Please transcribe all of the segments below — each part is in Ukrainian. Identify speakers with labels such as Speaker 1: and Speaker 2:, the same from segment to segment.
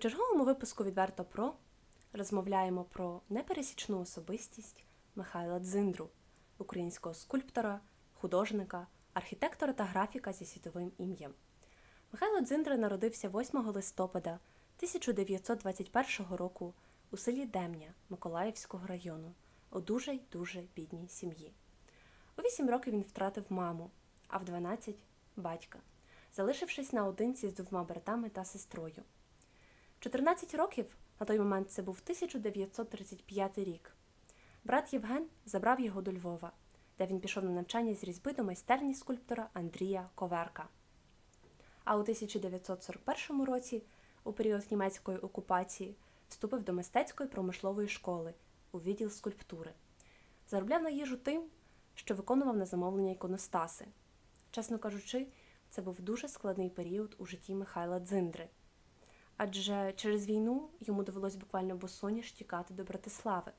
Speaker 1: черговому випуску відверто про розмовляємо про непересічну особистість Михайла Дзиндру, українського скульптора, художника, архітектора та графіка зі світовим ім'ям. Михайло Дзиндра народився 8 листопада 1921 року у селі Демня Миколаївського району у дуже й дуже бідній сім'ї. У 8 років він втратив маму, а в 12 батька, залишившись наодинці з двома братами та сестрою. 14 років на той момент це був 1935 рік. Брат Євген забрав його до Львова, де він пішов на навчання з різьби до майстерні скульптора Андрія Коверка. А у 1941 році, у період німецької окупації, вступив до мистецької промислової школи у відділ скульптури. Заробляв на їжу тим, що виконував на замовлення іконостаси. Чесно кажучи, це був дуже складний період у житті Михайла Дзиндри. Адже через війну йому довелось буквально босоніж тікати до Братислави.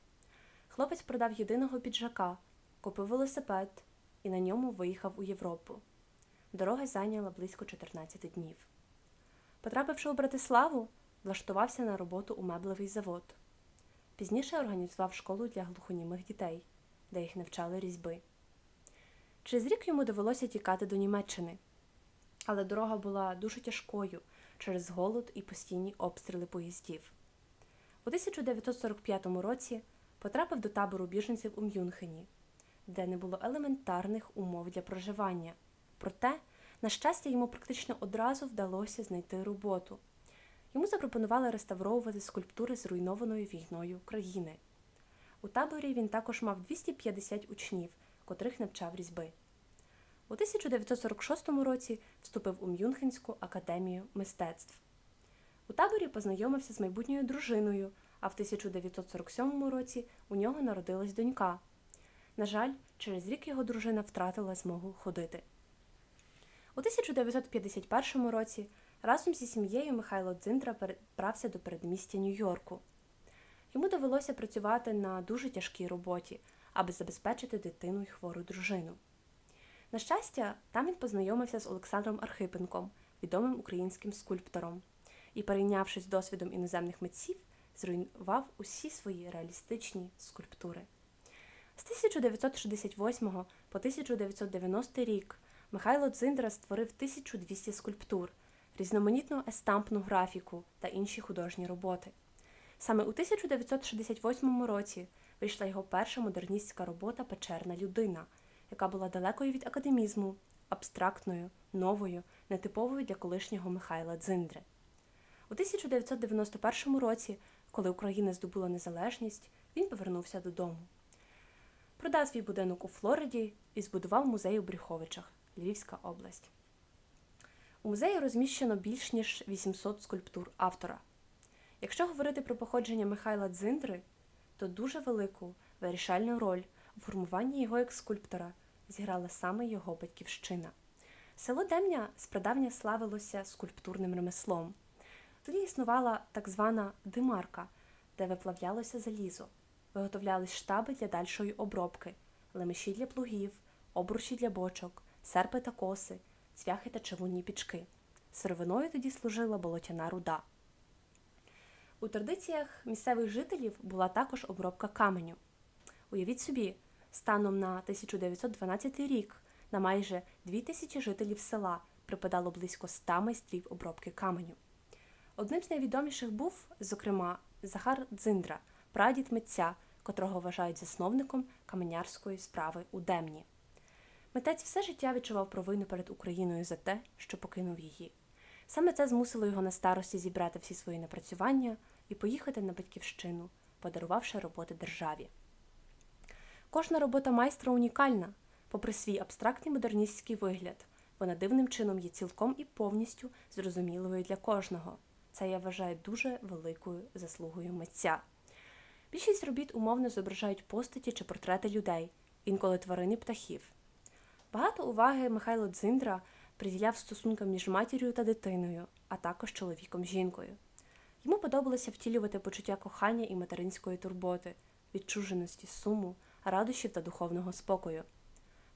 Speaker 1: Хлопець продав єдиного піджака, купив велосипед і на ньому виїхав у Європу. Дорога зайняла близько 14 днів. Потрапивши у Братиславу, влаштувався на роботу у меблевий завод. Пізніше організував школу для глухонімих дітей, де їх навчали різьби. Через рік йому довелося тікати до Німеччини, але дорога була дуже тяжкою через голод і постійні обстріли поїздів. У 1945 році потрапив до табору біженців у Мюнхені, де не було елементарних умов для проживання. Проте, на щастя, йому практично одразу вдалося знайти роботу. Йому запропонували реставровувати скульптури зруйнованої війною країни. У таборі він також мав 250 учнів, котрих навчав різьби. У 1946 році вступив у Мюнхенську академію мистецтв. У таборі познайомився з майбутньою дружиною, а в 1947 році у нього народилась донька. На жаль, через рік його дружина втратила змогу ходити. У 1951 році разом зі сім'єю Михайло Дзиндра перебрався до передмістя Нью-Йорку. Йому довелося працювати на дуже тяжкій роботі, аби забезпечити дитину й хвору дружину. На щастя, там він познайомився з Олександром Архипенком, відомим українським скульптором, і, перейнявшись досвідом іноземних митців, зруйнував усі свої реалістичні скульптури. З 1968 по 1990 рік Михайло Дзиндра створив 1200 скульптур, різноманітну естампну графіку та інші художні роботи. Саме у 1968 році вийшла його перша модерністська робота Печерна людина, яка була далекою від академізму, абстрактною, новою, нетиповою для колишнього Михайла Дзиндри. У 1991 році, коли Україна здобула незалежність, він повернувся додому. Продав свій будинок у Флориді і збудував музей у Брюховичах, Львівська область. У музеї розміщено більш ніж 800 скульптур автора. Якщо говорити про походження Михайла Дзиндри, то дуже велику вирішальну роль у формуванні його як скульптора зіграла саме його батьківщина. Село Демня спрадавня славилося скульптурним ремеслом. Тоді існувала так звана димарка, де виплавлялося залізо, виготовлялись штаби для дальшої обробки, лемеші для плугів, обручі для бочок, серпи та коси, цвяхи та чавунні пічки. Сировиною тоді служила болотяна руда. У традиціях місцевих жителів була також обробка каменю. Уявіть собі, станом на 1912 рік на майже 2000 жителів села припадало близько 100 майстрів обробки каменю. Одним з найвідоміших був, зокрема, Захар Дзиндра, прадід митця, котрого вважають засновником каменярської справи у Демні. Митець все життя відчував провину перед Україною за те, що покинув її. Саме це змусило його на старості зібрати всі свої напрацювання і поїхати на батьківщину, подарувавши роботи державі. Кожна робота майстра унікальна, попри свій абстрактний модерністський вигляд, вона дивним чином є цілком і повністю зрозумілою для кожного. Це я вважаю дуже великою заслугою митця. Більшість робіт умовно зображають постаті чи портрети людей, інколи тварин і птахів. Багато уваги Михайло Дзиндра приділяв стосункам між матір'ю та дитиною, а також чоловіком жінкою. Йому подобалося втілювати почуття кохання і материнської турботи, відчуженості, суму, радощів та духовного спокою.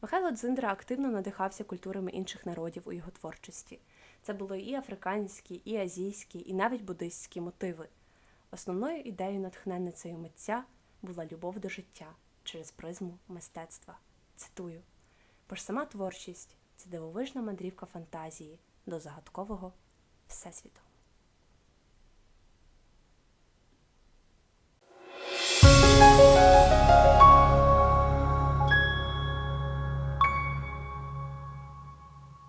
Speaker 1: Михайло Дзиндра активно надихався культурами інших народів у його творчості. Це були і африканські, і азійські, і навіть буддистські мотиви. Основною ідеєю натхненницею митця була любов до життя через призму мистецтва. Цитую: бо ж сама творчість це дивовижна мандрівка фантазії до загадкового всесвіту.